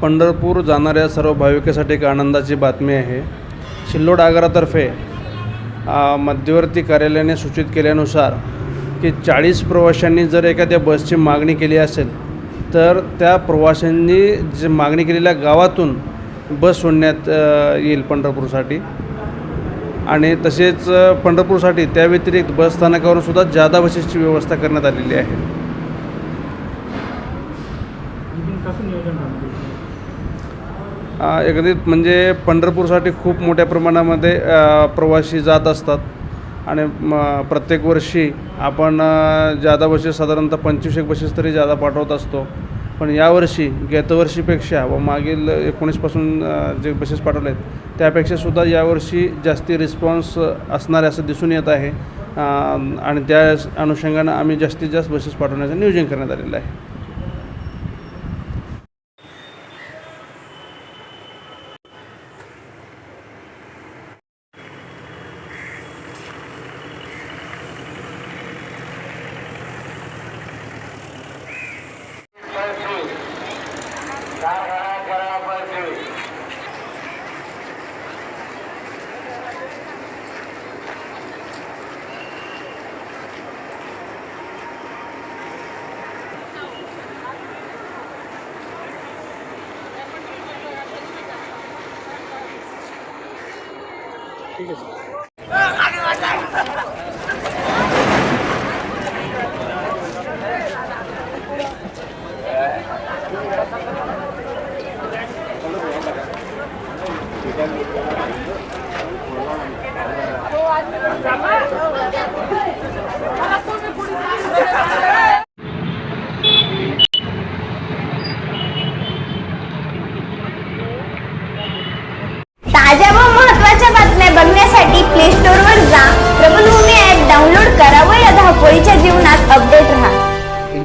पंढरपूर जाणाऱ्या सर्व भाविकासाठी एक आनंदाची बातमी आहे. शिल्लोड आगारातर्फे मध्यवर्ती कार्यालयाने सूचित केल्यानुसार की चाळीस प्रवाशांनी जर एखाद्या बसची मागणी केली असेल तर त्या प्रवाशांनी जे मागणी केलेल्या गावातून बस सोडण्यात येईल पंढरपूरसाठी. आणि तसेच पंढरपूरसाठी त्या व्यतिरिक्त बस सुद्धा जादा बसेसची व्यवस्था करण्यात आलेली आहे. आणखीन कसं नियोजन राहणार? एकंदरीत म्हणजे पंढरपूरसाठी खूप मोठ्या प्रमाणामध्ये प्रवासी जात असतात. आणि प्रत्येक वर्षी आपण जादा बसेस साधारणतः पंचवीस एक बसेस तरी जादा पाठवत असतो. पण यावर्षी गेतवर्षीपेक्षा व मागील एकोणीसपासून जे बसेस पाठवले आहेत त्यापेक्षासुद्धा यावर्षी जास्ती रिस्पॉन्स असणारे असं दिसून येत आहे. आणि त्या अनुषंगानं आम्ही जास्तीत जास्त बसेस पाठवण्याचं नियोजन करण्यात आलेलं आहे. bersih gara-gara bersih ঠিক